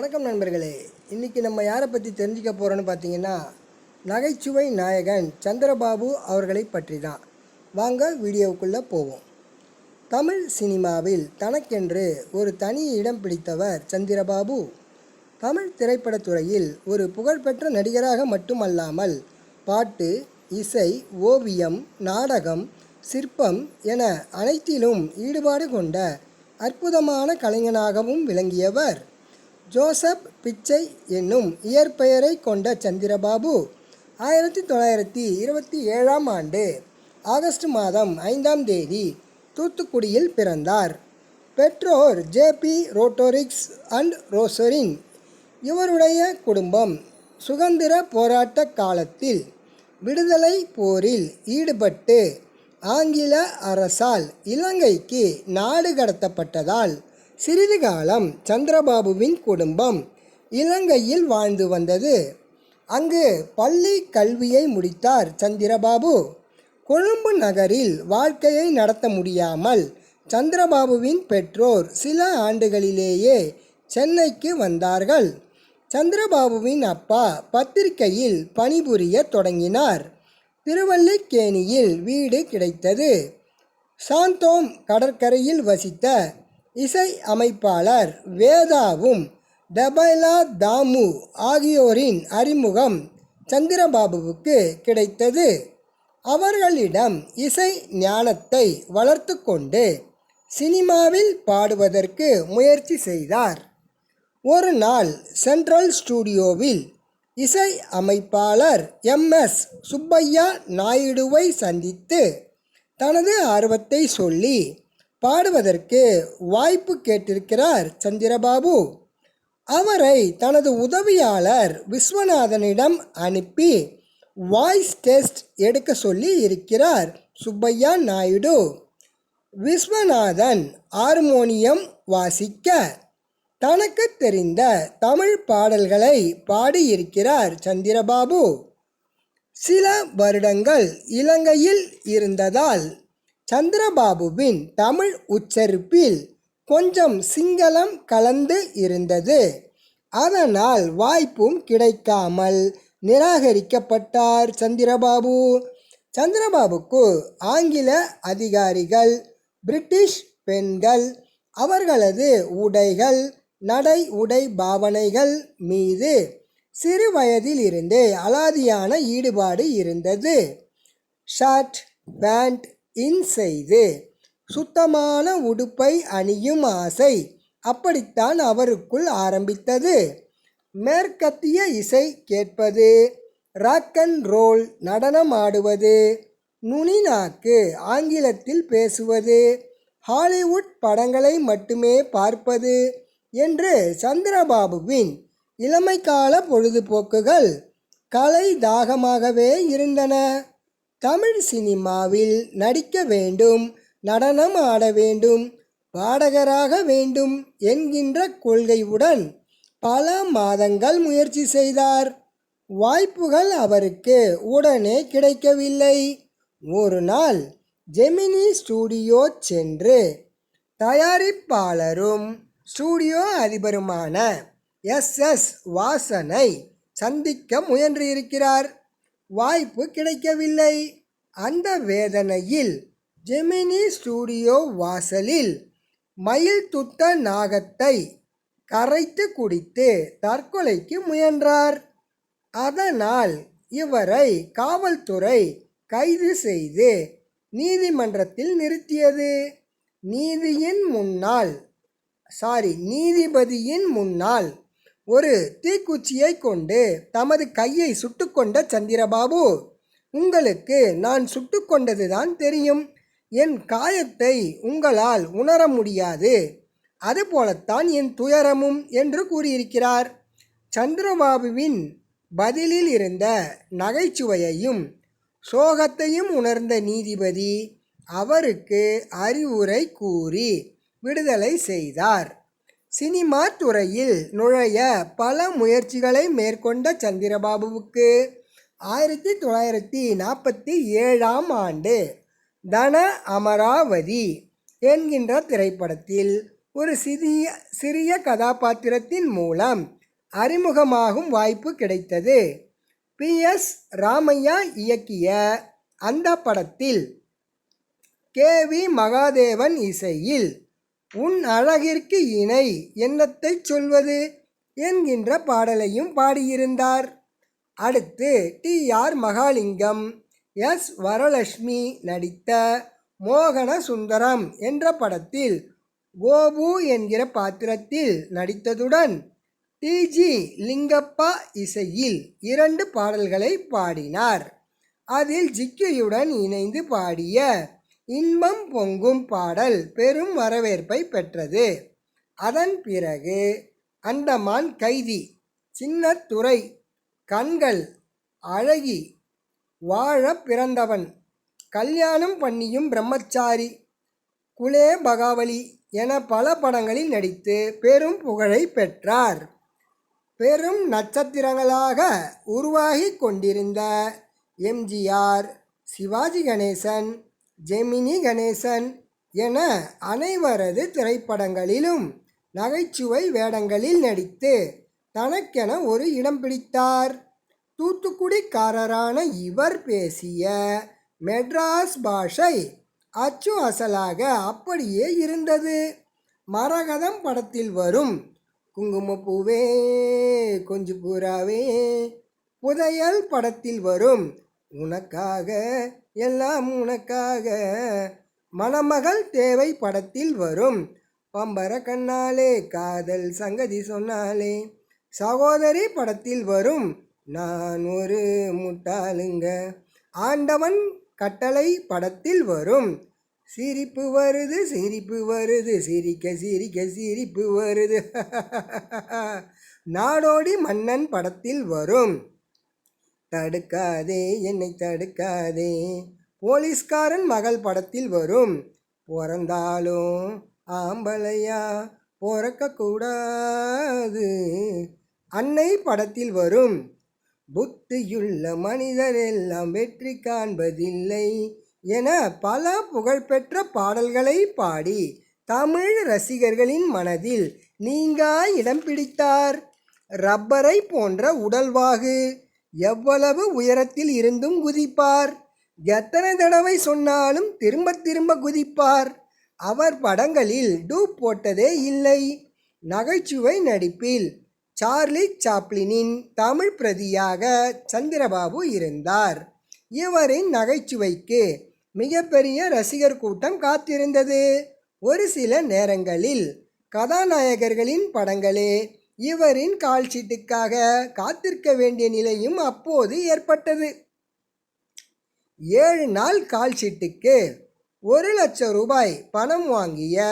வணக்கம் நண்பர்களே. இன்றைக்கி நம்ம யாரை பற்றி தெரிஞ்சுக்க போகிறோன்னு பார்த்தீங்கன்னா நகைச்சுவை நாயகன் சந்திரபாபு அவர்களை பற்றி தான் வாங்க வீடியோவுக்குள்ளே போவோம். தமிழ் சினிமாவில் தனக்கென்று ஒரு தனி இடம் பிடித்தவர் சந்திரபாபு. தமிழ் திரைப்படத்துறையில் ஒரு புகழ்பெற்ற நடிகராக மட்டுமல்லாமல் பாட்டு இசை ஓவியம் நாடகம் சிற்பம் என அனைத்திலும் ஈடுபாடு கொண்ட அற்புதமான கலைஞனாகவும் விளங்கியவர். ஜோசப் பிச்சை என்னும் இயற்பெயரை கொண்ட சந்திரபாபு ஆயிரத்தி தொள்ளாயிரத்தி இருபத்தி ஏழாம் ஆண்டு ஆகஸ்ட் மாதம் ஐந்தாம் தேதி தூத்துக்குடியில் பிறந்தார். பெற்றோர் ஜேபி ரோட்டோரிக்ஸ் அண்ட் ரோசரின் இவருடைய குடும்பம் சுதந்திர போராட்ட காலத்தில் விடுதலை போரில் ஈடுபட்டு ஆங்கில அரசால் இலங்கைக்கு நாடு கடத்தப்பட்டதால் சிறிது காலம் சந்திரபாபுவின் குடும்பம் இலங்கையில் வாழ்ந்து வந்தது. அங்கு பள்ளி கல்வியை முடித்தார் சந்திரபாபு. கொழும்பு நகரில் வாழ்க்கையை நடத்த முடியாமல் சந்திரபாபுவின் பெற்றோர் சில ஆண்டுகளிலேயே சென்னைக்கு வந்தார்கள். சந்திரபாபுவின் அப்பா பத்திரிகையில் பணிபுரிய தொடங்கினார். திருவல்லிக்கேணியில் வீடு கிடைத்தது. சாந்தோம் கடற்கரையில் வசித்த இசை அமைப்பாளர் வேதாவும் டபைலா தாமு ஆகியோரின் அறிமுகம் சந்திரபாபுவுக்கு கிடைத்தது. அவர்களிடம் இசை ஞானத்தை வளர்த்து கொண்டு சினிமாவில் பாடுவதற்கு முயற்சி செய்தார். ஒரு நாள் சென்ட்ரல் ஸ்டூடியோவில் இசை அமைப்பாளர் எம்எஸ் சுப்பையா நாயுடுவை சந்தித்து தனது ஆர்வத்தை சொல்லி பாடுவதற்கு வாய்ப்பு கேட்டிருக்கிறார் சந்திரபாபு. அவரை தனது உதவியாளர் விஸ்வநாதனிடம் அனுப்பி வாய்ஸ் டெஸ்ட் எடுக்க சொல்லி இருக்கிறார் சுப்பையா நாயுடு. விஸ்வநாதன் ஹார்மோனியம் வாசிக்க தனக்கு தெரிந்த தமிழ் பாடல்களை பாடியிருக்கிறார் சந்திரபாபு. சில வருடங்கள் இலங்கையில் இருந்ததால் சந்திரபாபுவின் தமிழ் உச்சரிப்பில் கொஞ்சம் சிங்களம் கலந்து இருந்தது. அதனால் வாய்ப்பும் கிடைக்காமல் நிராகரிக்கப்பட்டார் சந்திரபாபு. சந்திரபாபுக்கு ஆங்கில அதிகாரிகள் பிரிட்டிஷ் பெண்கள் அவர்களது உடைகள் நடை உடை பாவனைகள் மீது சிறு வயதிலிருந்தே அலாதியான ஈடுபாடு இருந்தது. ஷர்ட் பேண்ட் இன் செய்து சுத்தமான உடுப்பை அணியும் ஆசை அப்படித்தான் அவருக்குள் ஆரம்பித்தது. மேற்கத்திய இசை கேட்பது ராக் அண்ட் ரோல் நடனம் ஆடுவது நுனிநாக்கு ஆங்கிலத்தில் பேசுவது ஹாலிவுட் படங்களை மட்டுமே பார்ப்பது என்று சந்திரபாபுவின் இளமைக்கால பொழுதுபோக்குகள் கலை தாகமாகவே இருந்தன. தமிழ் சினிமாவில் நடிக்க வேண்டும் நடனம் ஆட வேண்டும் பாடகராக வேண்டும் என்கின்ற கொள்கையுடன் பல மாதங்கள் முயற்சி செய்தார். வாய்ப்புகள் அவருக்கு உடனே கிடைக்கவில்லை. ஒரு நாள் ஜெமினி ஸ்டூடியோ சென்று தயாரிப்பாளரும் ஸ்டூடியோ அதிபருமான எஸ் எஸ் வாசனை சந்திக்க முயன்றிருக்கிறார். வாய்ப்பு கிடைக்கவில்லை. அந்த வேதனையில் ஜெமினி ஸ்டூடியோ வாசலில் மயில் துத்த நாகத்தை கரைத்து குடித்து தற்கொலைக்கு முயன்றார். அதனால் இவரை காவல்துறை கைது செய்து நீதிமன்றத்தில் நிறுத்தியது. நீதியின் முன்னால் சாரி நீதிபதியின் முன்னால் ஒரு தீக்குச்சியை கொண்டு தமது கையை சுட்டுக்கொண்ட சந்திரபாபு உங்களுக்கு நான் சுட்டுக்கொண்டதுதான் தெரியும். என் காயத்தை உங்களால் உணர முடியாது. அதுபோலத்தான் என் துயரமும் என்று கூறியிருக்கிறார். சந்திரபாபுவின் பதிலில் இருந்த நகைச்சுவையையும் சோகத்தையும் உணர்ந்த நீதிபதி அவருக்கு அறிவுரை கூறி விடுதலை செய்தார். சினிமா துறையில் நுழைய பல முயற்சிகளை மேற்கொண்ட சந்திரபாபுவுக்கு ஆயிரத்தி தொள்ளாயிரத்தி நாற்பத்தி ஏழாம் ஆண்டு தன அமராவதி என்கின்ற திரைப்படத்தில் ஒரு சிறிய சிறிய கதாபாத்திரத்தின் மூலம் அறிமுகமாகும் வாய்ப்பு கிடைத்தது. பி. எஸ். ராமையா இயக்கிய அந்த படத்தில் கே. வி. மகாதேவன் இசையில் உன் அழகிற்கு இணை என்னத்தை சொல்வது? என்கின்ற பாடலையும் பாடியிருந்தார். அடுத்து T. R. Mahalingam S. Varalakshmi நடித்த மோகன சுந்தரம் என்ற படத்தில் கோபு என்கிற பாத்திரத்தில் நடித்ததுடன் டிஜி லிங்கப்பா இசையில் இரண்டு பாடல்களை பாடினார். அதில் ஜிக்கியுடன் இணைந்து பாடிய இன்பம் பொங்கும் பாடல் பெரும் வரவேற்பை பெற்றது. அதன் பிறகு அந்தமான் கைதி சின்னத்துறை கண்கள் அழகி வாழ பிறந்தவன். கல்யாணம் பண்ணியும் பிரம்மச்சாரி குலே பகாவலி என பல படங்களில் நடித்து பெரும் புகழை பெற்றார். பெரும் நட்சத்திரங்களாக உருவாகி கொண்டிருந்த எம்ஜிஆர் சிவாஜி கணேசன் ஜெமினி கணேசன் என அனைவரது திரைப்படங்களிலும் நகைச்சுவை வேடங்களில் நடித்து தனக்கென ஒரு இடம் பிடித்தார். தூத்துக்குடிக்காரரான இவர் பேசிய மெட்ராஸ் பாஷை அச்சு அசலாக அப்படியே இருந்தது. மரகதம் படத்தில் வரும் குங்குமப்பூவே கொஞ்சு பூராவே புதையல் படத்தில் வரும் உனக்காக எல்லாம் உனக்காக. மணமகள் தேவை படத்தில் வரும். பம்பர கண்ணாலே காதல் சங்கதி சொன்னாலே சகோதரி படத்தில் வரும். நான் ஒரு முட்டாளுங்க. ஆண்டவன் கட்டளை படத்தில் வரும். சிரிப்பு வருது சிரிப்பு வருது. சிரிக்க சிரிக்க சிரிப்பு வருது. நாடோடி மன்னன் படத்தில் வரும். தடுக்காதே என்னை தடுக்காதே. போலீஸ்காரன் மகள் படத்தில் வரும். பிறந்தாலும் ஆம்பளையா? பிறக்கக்கூடாது. அன்னை படத்தில் வரும். புத்தியுள்ள மனிதர் எல்லாம் வெற்றி காண்பதில்லை என பல புகழ்பெற்ற பாடல்களை பாடி தமிழ் ரசிகர்களின் மனதில் நீங்கா இடம் பிடித்தார். ரப்பரை போன்ற உடல்வாகு. எவ்வளவு உயரத்தில் இருந்தும் குதிப்பார். எத்தனை தடவை சொன்னாலும் திரும்ப திரும்ப குதிப்பார். அவர் படங்களில் டூப் போட்டதே இல்லை. நகைச்சுவை நடிப்பில் சார்லி சாப்ளினின் தமிழ் பிரதியாக சந்திரபாபு இருந்தார். இவரின் நகைச்சுவைக்கு மிகப்பெரிய ரசிகர் கூட்டம் காத்திருந்தது. ஒரு சில நேரங்களில் கதாநாயகர்களின் படங்களே இவரின் கால்ஷீட்டுக்காக காத்திருக்க வேண்டிய நிலையும் அப்போது ஏற்பட்டது. ஏழு நாள் கால்ஷீட்டுக்கு ஒரு லட்சம் ரூபாய் பணம் வாங்கிய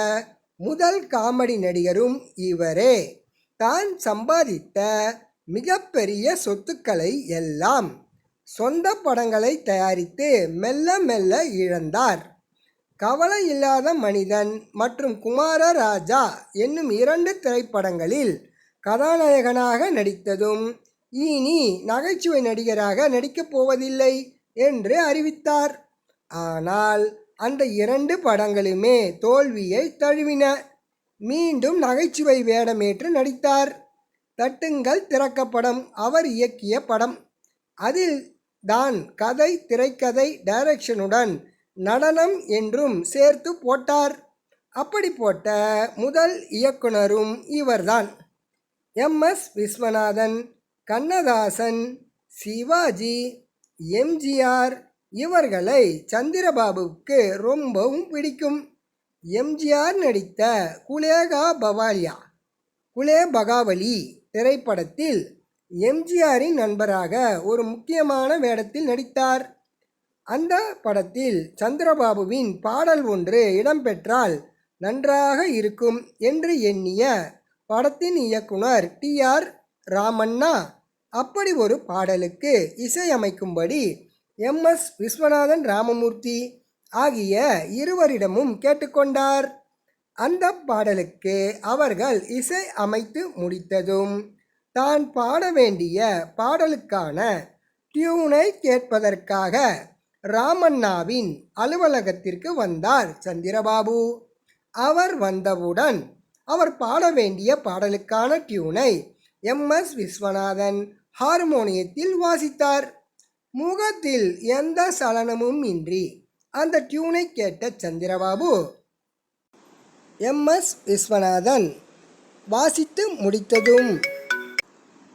முதல் காமெடி நடிகரும் இவரே. தான் சம்பாதித்த மிகப்பெரிய சொத்துக்களை எல்லாம் சொந்த படங்களை தயாரித்து மெல்ல மெல்ல இழந்தார். கவலை இல்லாத மனிதன் மற்றும் குமார ராஜா என்னும் இரண்டு திரைப்படங்களில் கதாநாயகனாக நடித்ததும் இனி நகைச்சுவை நடிகராக நடிக்கப் போவதில்லை என்று அறிவித்தார். ஆனால் அந்த இரண்டு படங்களுமே தோல்வியை தழுவின. மீண்டும் நகைச்சுவை வேடமேற்று நடித்தார். தட்டுங்கள் திறக்கப்படம் அவர் இயக்கிய படம். அதில் தான் கதை திரைக்கதை டைரக்ஷனுடன் நடனம் என்றும் சேர்த்து போட்டார். அப்படி போட்ட முதல் இயக்குனரும் இவர்தான். M S Viswanathan Kannadasan Sivaji M G R இவர்களை சந்திரபாபுவுக்கு ரொம்பவும் பிடிக்கும். எம்ஜிஆர் நடித்த குலேகா பவாலியா குலே பகாவலி திரைப்படத்தில் எம்ஜிஆரின் நண்பராக ஒரு முக்கியமான வேடத்தில் நடித்தார். அந்த படத்தில் சந்திரபாபுவின் பாடல் ஒன்று இடம்பெற்றால் நன்றாக இருக்கும் என்று எண்ணிய படத்தின் இயக்குனர் டி ஆர் ராமண்ணா. அப்படி ஒரு பாடலுக்கு இசையமைக்கும்படி எம் எஸ் விஸ்வநாதன் ராமமூர்த்தி ஆகிய இருவரிடமும் கேட்டுக்கொண்டார். அந்த பாடலுக்கு அவர்கள் இசை அமைத்து முடித்ததும் தான் பாட வேண்டிய பாடலுக்கான டியூனை கேட்பதற்காக ராமண்ணாவின் அலுவலகத்திற்கு வந்தார் சந்திரபாபு. அவர் வந்தவுடன் அவர் பாட வேண்டிய பாடலுக்கான டியூனை எம் எஸ் விஸ்வநாதன் ஹார்மோனியத்தில் வாசித்தார். முகத்தில் எந்த சலனமும் இன்றி அந்த டியூனை கேட்ட சந்திரபாபு எம் எஸ் விஸ்வநாதன் வாசித்து முடித்ததும்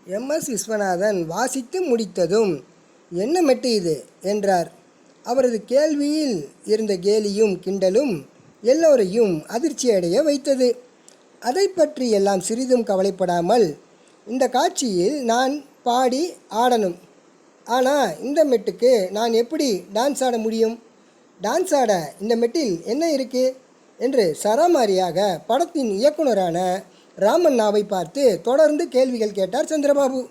எம் எஸ் விஸ்வநாதன் வாசித்து முடித்ததும் என்ன மெட்டு இது? என்றார். அவரது கேள்வியில் இருந்த கேலியும் கிண்டலும் எல்லோரையும் அதிர்ச்சியடைய வைத்தது. அதை பற்றி எல்லாம் சிறிதும் கவலைப்படாமல் இந்த காட்சியில் நான் பாடி ஆடணும். ஆனால் இந்த மெட்டுக்கு நான் எப்படி டான்ஸ் ஆட முடியும்? டான்ஸ் ஆட இந்த மெட்டில் என்ன இருக்கு? என்று சராமாரியாக படத்தின் இயக்குனரான ராமண்ணாவை பார்த்து தொடர்ந்து கேள்விகள் கேட்டார் சந்திரபாபு.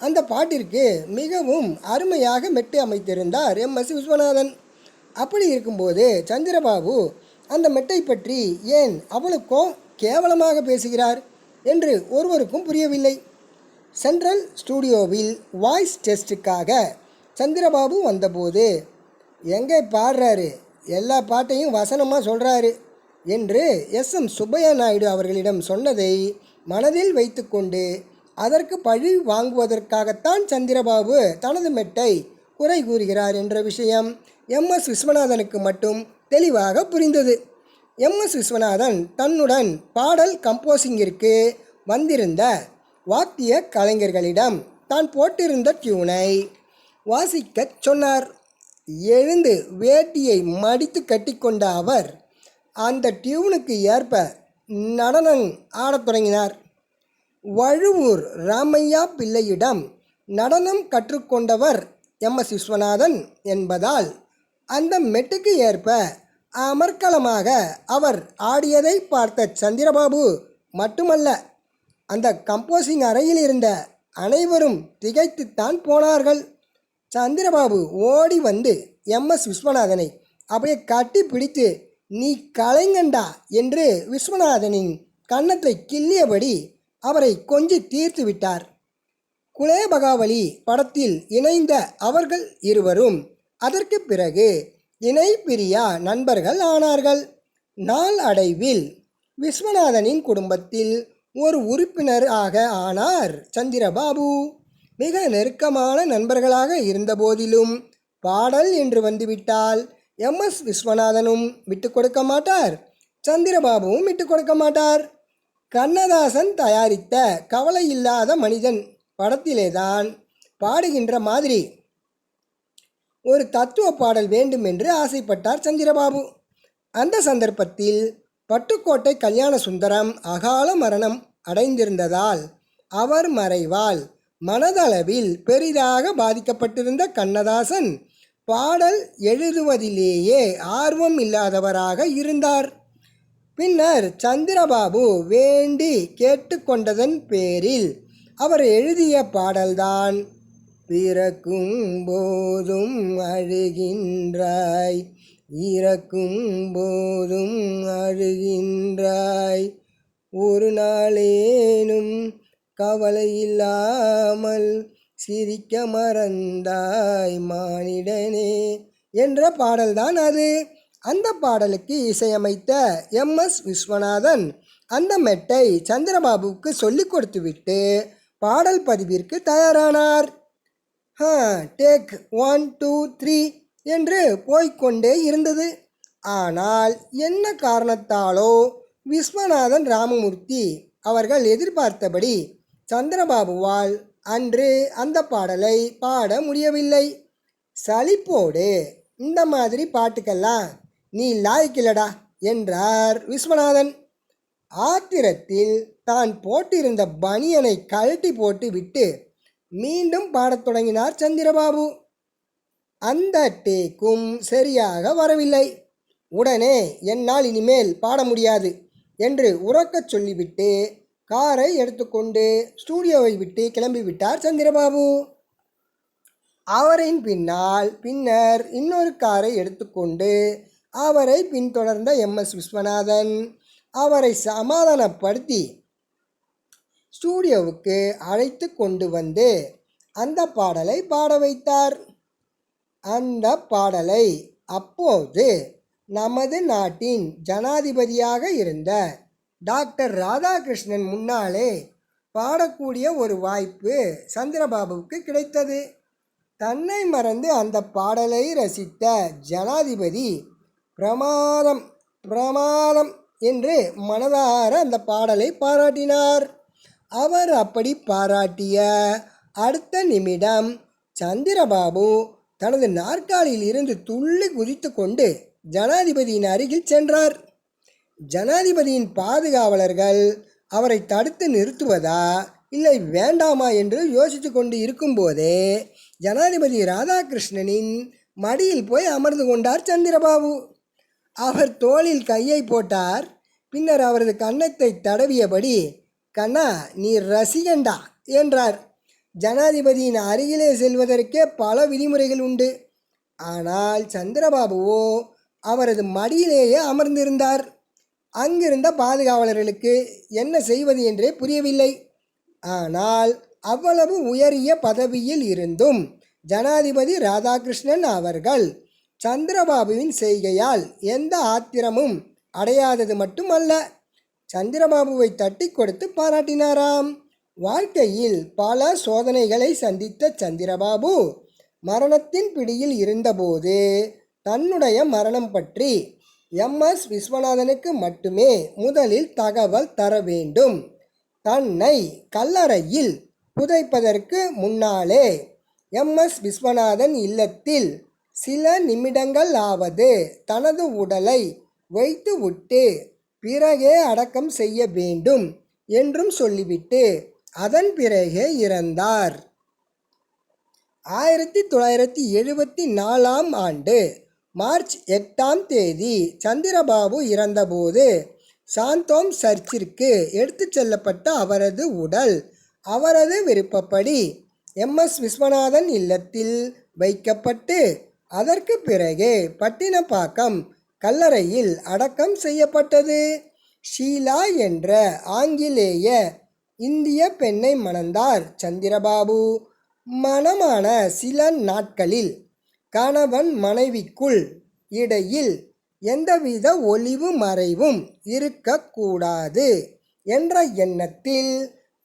அந்த பாட்டிற்கு மிகவும் அருமையாக மெட்டு அமைத்திருந்தார் எம். எஸ். விஸ்வநாதன். அப்படி இருக்கும்போது சந்திரபாபு அந்த மெட்டை பற்றி ஏன் அவ்வளவுக்கோ கேவலமாக பேசுகிறார் என்று ஒருவருக்கும் புரியவில்லை. சென்ட்ரல் ஸ்டூடியோவில் வாய்ஸ் டெஸ்ட்டுக்காக சந்திரபாபு வந்தபோது எங்கே பாடுறாரு? எல்லா பாட்டையும் வசனமாக சொல்கிறாரு என்று எஸ். எம். சுப்பையா நாயுடு அவர்களிடம் சொன்னதை மனதில் வைத்துக்கொண்டு அதற்கு பழி வாங்குவதற்காகத்தான் சந்திரபாபு தனது மெட்டை குறை கூறுகிறார் என்ற விஷயம் எம். எஸ். விஸ்வநாதனுக்கு மட்டும் தெளிவாக புரிந்தது. எம் எஸ் விஸ்வநாதன் தன்னுடன் பாடல் கம்போசிங்கிற்கு வந்திருந்த வாத்திய கலைஞர்களிடம் தான் போட்டிருந்த டியூனை வாசிக்கச் சொன்னார். எழுந்து வேட்டியை மடித்து கட்டிக்கொண்ட அவர் அந்த டியூனுக்கு ஏற்ப நடனம் ஆடத் தொடங்கினார். வழுவூர் ராமையா பிள்ளையிடம் நடனம் கற்றுக்கொண்டவர் எம் எஸ் விஸ்வநாதன் என்பதால் அந்த மெட்டுக்கு ஏற்ப அமர்க்கலமாக அவர் ஆடியதை பார்த்த சந்திரபாபு மட்டுமல்ல அந்த கம்போசிங் அறையில் இருந்த அனைவரும் திகைத்துத்தான் போனார்கள். சந்திரபாபு ஓடி வந்து எம். எஸ். விஸ்வநாதனை அப்படியே கட்டி பிடித்து நீ கலைஞண்டா என்று விஸ்வநாதனின் கன்னத்தை கிள்ளியபடி அவரை கொஞ்சி தீர்த்து விட்டார். குலேபகாவலி படத்தில் இணைந்த அவர்கள் இருவரும் அதற்கு பிறகு இணை பிரியா நண்பர்கள் ஆனார்கள். நாள் அடைவில் விஸ்வநாதனின் குடும்பத்தில் ஒரு உறுப்பினர் ஆக ஆனார் சந்திரபாபு. மிக நெருக்கமான நண்பர்களாக இருந்தபோதிலும் பாடல் என்று வந்துவிட்டால் எம். எஸ். விஸ்வநாதனும் விட்டு கொடுக்க மாட்டார். சந்திரபாபுவும் விட்டு கொடுக்க மாட்டார். கண்ணதாசன் தயாரித்த கவலை இல்லாத மனிதன் படத்திலேதான் பாடுகின்ற மாதிரி ஒரு தத்துவ பாடல் வேண்டும் என்று ஆசைப்பட்டார் சந்திரபாபு. அந்த சந்தர்ப்பத்தில் பட்டுக்கோட்டை கல்யாண சுந்தரம் அகால மரணம் அடைந்திருந்ததால் அவர் மறைவால் மனதளவில் பெரிதாக பாதிக்கப்பட்டிருந்த கண்ணதாசன் பாடல் எழுதுவதிலேயே ஆர்வம் இல்லாதவராக இருந்தார். பின்னர் சந்திரபாபு வேண்டி கேட்டுக்கொண்டதன் பேரில் அவர் எழுதிய பாடல்தான் பிறக்கும் போதும் அழுகின்றாய். இறக்கும் போதும் அழுகின்றாய். ஒரு நாளேனும் கவலை இல்லாமல் சிரிக்க மறந்தாய் மானிடனே என்ற பாடல்தான் அது. அந்த பாடலுக்கு இசையமைத்த எம். எஸ். விஸ்வநாதன் அந்த மெட்டை சந்திரபாபுவுக்கு சொல்லிக் கொடுத்துவிட்டு பாடல் பதிவிற்கு தயாரானார். டேக் ஒன் டூ த்ரீ என்று போய்க்கொண்டே இருந்தது. ஆனால் என்ன காரணத்தாலோ விஸ்வநாதன் ராமமூர்த்தி அவர்கள் எதிர்பார்த்தபடி சந்திரபாபுவால் அன்று அந்த பாடலை பாட முடியவில்லை. சலிப்போடு இந்த மாதிரி பாட்டுக்கெல்லாம் நீ லாய்க்கில்லடா என்றார் விஸ்வநாதன். ஆத்திரத்தில் தான் போட்டிருந்த பனியனை கழட்டி போட்டு விட்டு மீண்டும் பாடத் தொடங்கினார் சந்திரபாபு. அந்த டேக்கும் சரியாக வரவில்லை. உடனே என்னால் இனிமேல் பாட முடியாது என்று உறக்கச் சொல்லிவிட்டு காரை எடுத்துக்கொண்டு ஸ்டூடியோவை விட்டு கிளம்பிவிட்டார் சந்திரபாபு. அவரின் பின்னால் பின்னர் இன்னொரு காரை எடுத்துக்கொண்டு அவரை பின்தொடர்ந்த எம். எஸ். விஸ்வநாதன் அவரை சமாதானப்படுத்தி ஸ்டூடியோவுக்கு அழைத்து கொண்டு வந்து அந்த பாடலை பாட வைத்தார். அந்த பாடலை அப்போது நமது நாட்டின் ஜனாதிபதியாக இருந்த டாக்டர் ராதாகிருஷ்ணன் முன்னாலே பாடக்கூடிய ஒரு வாய்ப்பு சந்திரபாபுவுக்கு கிடைத்தது. தன்னை மறந்து அந்த பாடலை ரசித்த ஜனாதிபதி பிரமாதம் பிரமாதம் என்று மனதார அந்த பாடலை பாராட்டினார். அவர் அப்படி பாராட்டிய அடுத்த நிமிடம் சந்திரபாபு தனது நாற்காலியில் இருந்து துள்ளி குதித்து கொண்டு ஜனாதிபதியின் அருகில் சென்றார். ஜனாதிபதியின் பாதுகாவலர்கள் அவரை தடுத்து நிறுத்துவதா இல்லை வேண்டாமா என்று யோசித்து கொண்டு இருக்கும்போதே ஜனாதிபதி ராதாகிருஷ்ணனின் மடியில் போய் அமர்ந்து கொண்டார் சந்திரபாபு. அவர் தோளில் கையை போட்டார் பின்னர் அவரது கன்னத்தை தடவியபடி கண்ணா நீ ரசிகண்டா என்றார். ஜனாதிபதியின் அருகிலே செல்வதற்கே பல விதிமுறைகள் உண்டு. ஆனால் சந்திரபாபுவோ அவரது மடியிலேயே அமர்ந்திருந்தார். அங்கிருந்த பாதுகாவலர்களுக்கு என்ன செய்வது என்றே புரியவில்லை. ஆனால் அவ்வளவு உயரிய பதவியில் இருந்தும் ஜனாதிபதி ராதாகிருஷ்ணன் அவர்கள் சந்திரபாபுவின் செய்கையால் எந்த ஆத்திரமும் அடையாதது மட்டுமல்ல. சந்திரபாபுவை தட்டி கொடுத்து பாராட்டினாராம். வாழ்க்கையில் பல சோதனைகளை சந்தித்த சந்திரபாபு மரணத்தின் பிடியில் இருந்தபோது தன்னுடைய மரணம் பற்றி எம்எஸ் விஸ்வநாதனுக்கு மட்டுமே முதலில் தகவல் தர வேண்டும். தன்னை கல்லறையில் புதைப்பதற்கு முன்னாலே எம்எஸ் விஸ்வநாதன் இல்லத்தில் சில நிமிடங்கள் ஆவது தனது உடலை வைத்துவிட்டு பிறகே அடக்கம் செய்ய வேண்டும் என்றும் சொல்லிவிட்டு அதன் பிறகே இறந்தார். ஆயிரத்தி தொள்ளாயிரத்தி எழுபத்தி நாலாம் ஆண்டு மார்ச் எட்டாம் தேதி சந்திரபாபு இறந்தபோது சாந்தோம் சர்ச்சிற்கு எடுத்துச் செல்லப்பட்ட அவரது உடல் அவரது விருப்பப்படி எம்எஸ் விஸ்வநாதன் இல்லத்தில் வைக்கப்பட்டு அதற்கு பிறகு பட்டினப்பாக்கம் கல்லறையில் அடக்கம் செய்யப்பட்டது. ஷீலா என்ற ஆங்கிலேய இந்திய பெண்ணை மணந்தார் சந்திரபாபு. மணமான சில நாட்களில் கணவன் மனைவிக்குள் இடையில் எந்தவித ஒளிவு மறைவும் இருக்கக்கூடாது என்ற எண்ணத்தில்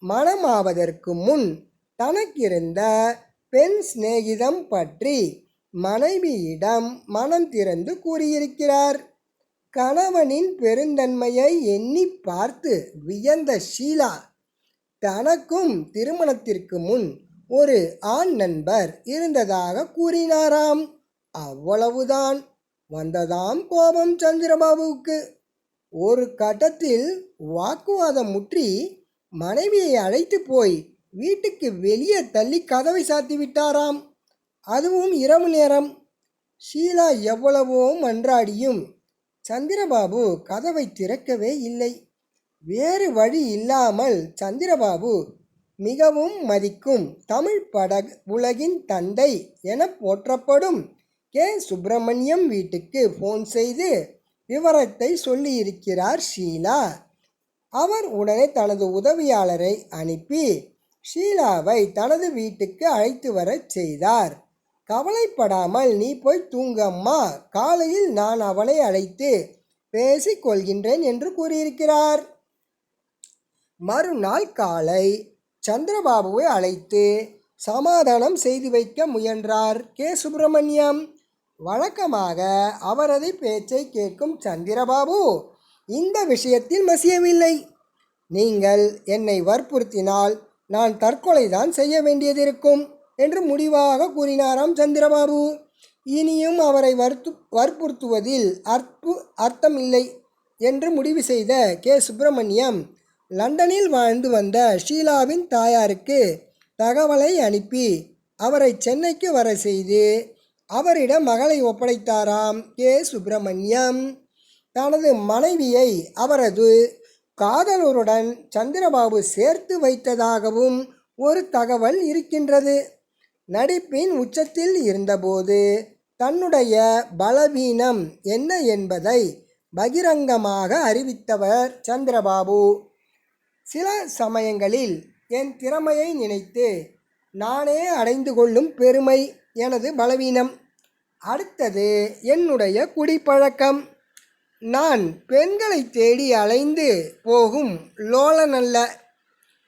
மனமாவதற்கு முன் தனக்கிருந்த பெண் சிநேகிதம் பற்றி மனைவியிடம் மனம் திறந்து கூறியிருக்கிறார். கணவனின் பெருந்தன்மையை எண்ணி பார்த்து வியந்த ஷீலா தனக்கும் திருமணத்திற்கு முன் ஒரு ஆண் நண்பர் இருந்ததாக கூறினாராம். அவ்வளவுதான். வந்ததாம் கோபம் சந்திரபாபுவுக்கு. ஒரு கட்டத்தில் வாக்குவாதம் முற்றி மனைவியை அழைத்து போய் வீட்டுக்கு வெளியே தள்ளி கதவை சாத்தி விட்டாராம் அதுவும் இரவு நேரம். ஷீலா எவ்வளவோ மன்றாடியும் சந்திரபாபு கதவை திறக்கவே இல்லை. வேறு வழி இல்லாமல் சந்திரபாபு மிகவும் மதிக்கும் தமிழ் பட உலகின் தந்தை என போற்றப்படும் கே. சுப்பிரமணியம் வீட்டுக்கு ஃபோன் செய்து விவரத்தை சொல்லியிருக்கிறார் ஷீலா. அவர் உடனே தனது உதவியாளரை அனுப்பி ஷீலாவை தனது வீட்டுக்கு அழைத்து வரச் செய்தார். கவலைப்படாமல் நீ போய் தூங்கம்மா. காலையில் நான் அவளை அழைத்து பேசிக்கொள்கின்றேன் என்று கூறியிருக்கிறார். மறுநாள் காலை சந்திரபாபுவை அழைத்து சமாதானம் செய்து வைக்க முயன்றார் கே. சுப்பிரமணியம். வழக்கமாக அவரது பேச்சை கேட்கும் சந்திரபாபு இந்த விஷயத்தில் மசியவில்லை. நீங்கள் என்னை வற்புறுத்தினால் நான் தற்கொலை தான் செய்ய வேண்டியதிருக்கும். என்று முடிவாக கூறினாராம் சந்திரபாபு. இனியும் அவரை வற்பு வற்புறுத்துவதில் அற்பு அர்த்தமில்லை என்று முடிவு செய்த கே. சுப்பிரமணியம் லண்டனில் வாழ்ந்து வந்த ஷீலாவின் தாயாருக்கு தகவலை அனுப்பி அவரை சென்னைக்கு வர செய்து அவரிடம் மகளை ஒப்படைத்தாராம் கே. சுப்பிரமணியம். தனது மனைவியை அவரது காதலருடன் சந்திரபாபு சேர்த்து வைத்ததாகவும் ஒரு தகவல் இருக்கின்றது. நடிப்பின் உச்சத்தில் இருந்தபோது தன்னுடைய பலவீனம் என்ன என்பதை பகிரங்கமாக அறிவித்தவர் சந்திரபாபு. சில சமயங்களில் என் திறமையை நினைத்து நானே அடைந்து கொள்ளும் பெருமை எனது பலவீனம். அடுத்தது என்னுடைய குடிப்பழக்கம். நான் பெண்களை தேடி அலைந்து போகும் லோலன் அல்ல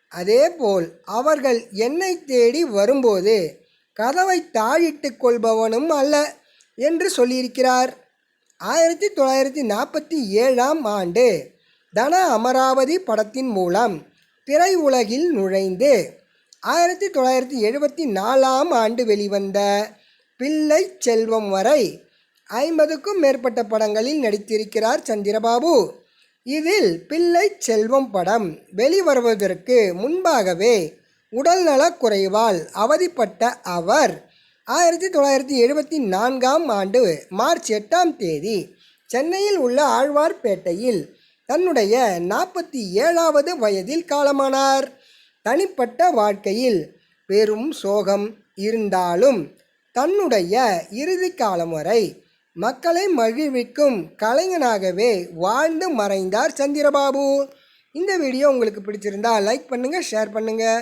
அதேபோல் அவர்கள் என்னை தேடி வரும்போது கதவை தாழிட்டு கொள்பவனும் அல்ல என்று சொல்லியிருக்கிறார். ஆயிரத்தி தொள்ளாயிரத்தி நாற்பத்தி ஏழாம் ஆண்டு தன அமராவதி படத்தின் மூலம் திரை உலகில் நுழைந்து ஆயிரத்தி தொள்ளாயிரத்தி எழுபத்தி நாலாம் ஆண்டு வெளிவந்த பிள்ளை செல்வம் வரை ஐம்பதுக்கும் மேற்பட்ட படங்களில் நடித்திருக்கிறார் சந்திரபாபு. இதில் பிள்ளை செல்வம் படம் வெளிவருவதற்கு முன்பாகவே உடல்நலக் குறைவால் அவதிப்பட்ட அவர் ஆயிரத்தி தொள்ளாயிரத்தி எழுபத்தி நான்காம் ஆண்டு மார்ச் எட்டாம் தேதி சென்னையில் உள்ள ஆழ்வார்பேட்டையில் தன்னுடைய நாற்பத்தி ஏழாவது வயதில் காலமானார். தனிப்பட்ட வாழ்க்கையில் பெரும் சோகம் இருந்தாலும் தன்னுடைய இறுதி காலம் வரை மக்களை மகிழ்விக்கும் கலைஞனாகவே வாழ்ந்து மறைந்தார் சந்திரபாபு. இந்த வீடியோ உங்களுக்கு பிடிச்சிருந்தா லைக் பண்ணுங்கள் ஷேர் பண்ணுங்கள்